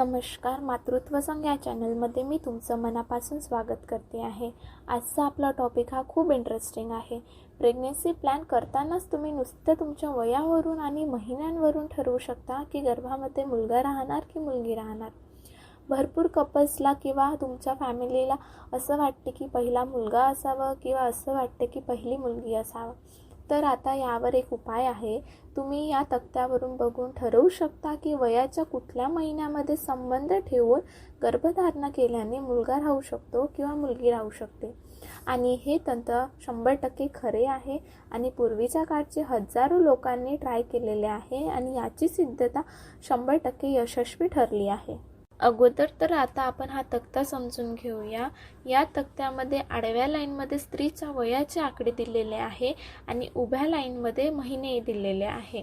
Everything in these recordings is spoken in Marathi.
नमस्कार मातृत्व संघ या चॅनलमध्ये मी तुमचं मनापासून स्वागत करते आहे. आजचा आपला टॉपिक हा खूप इंटरेस्टिंग आहे. प्रेग्नेन्सी प्लॅन करतानाच तुम्ही नुसतं तुमच्या वयावरून आणि महिन्यांवरून ठरवू शकता की गर्भामध्ये मुलगा राहणार की मुलगी राहणार. भरपूर कपल्सला किंवा तुमच्या फॅमिलीला असं वाटते की पहिला मुलगा असावा किंवा असं वाटते की पहिली मुलगी असावं. तर आता यावर एक उपाय आहे. तुम्ही या तक्त्यावरून बघून ठरवू शकता की वयाच्या कुठल्या महिन्यामध्ये संबंध ठेवून गर्भधारणा केल्याने मुलगा राहू शकतो किंवा मुलगी राहू शकते. आणि हे तंत्र शंभर टक्के खरे आहे आणि पूर्वीच्या काळचे हजारो लोकांनी ट्राय केलेले आहे आणि याची सिद्धता शंभर टक्के यशस्वी ठरली आहे. अगोदर तर आता आपण हा तक्ता समजून घेऊया. या तक्त्यामध्ये आडव्या लाईनमध्ये स्त्रीच्या वयाचे आकडे दिलेले आहे आणि उभ्या लाईनमध्ये महिने दिलेले आहे.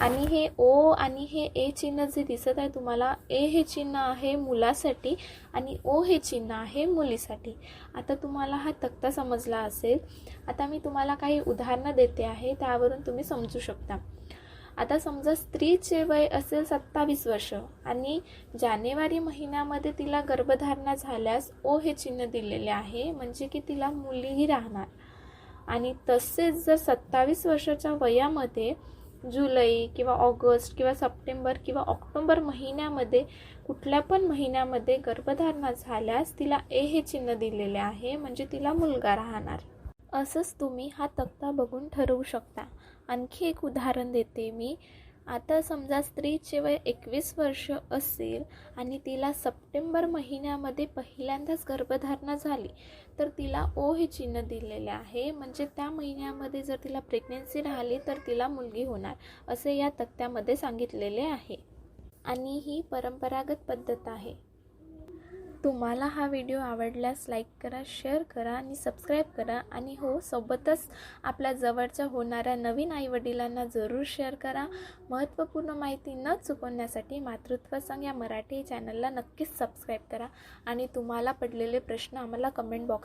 आणि हे ओ आणि हे ए चिन्ह जे दिसत आहे तुम्हाला ए हे चिन्ह आहे मुलासाठी आणि ओ हे चिन्ह आहे मुलीसाठी. आता तुम्हाला हा तक्ता समजला असेल. आता मी तुम्हाला काही उदाहरणं देते आहे त्यावरून तुम्ही समजू शकता. आता समजा स्त्रीचे वय असेल सत्तावीस वर्ष आणि जानेवारी महिन्यामध्ये तिला गर्भधारणा झाल्यास ओ हे चिन्ह दिलेले आहे म्हणजे की तिला मुलीही राहणार. आणि तसेच जर सत्तावीस वर्षाच्या वयामध्ये जुलै किंवा ऑगस्ट किंवा सप्टेंबर किंवा ऑक्टोबर महिन्यामध्ये कुठल्या पण महिन्यामध्ये गर्भधारणा झाल्यास तिला ए हे चिन्ह दिलेले आहे म्हणजे तिला मुलगा राहणार. असंच तुम्ही हा तक्ता बघून ठरवू शकता. आणखी एक उदाहरण देते मी. आता समजा स्त्रीचे वय एकवीस वर्ष असेल आणि तिला सप्टेंबर महिन्यामध्ये पहिल्यांदाच गर्भधारणा झाली तर तिला ओ हे चिन्ह दिलेले आहे. म्हणजे त्या महिन्यामध्ये जर तिला प्रेग्नेन्सी राहिली तर तिला मुलगी होणार असे या तक्त्यामध्ये सांगितलेले आहे. आणि ही परंपरागत पद्धत आहे. तुम्हाला हा व्हिडिओ आवडल्यास लाईक करा शेअर करा आणि सबस्क्राईब करा. आणि हो सोबतच आपल्या जवळच्या होणाऱ्या नवीन आईवडिलांना जरूर शेअर करा. महत्त्वपूर्ण माहिती न चुकवण्यासाठी मातृत्व संघ या मराठी चॅनलला नक्कीच सबस्क्राईब करा. आणि तुम्हाला पडलेले प्रश्न आम्हाला कमेंट बॉक्स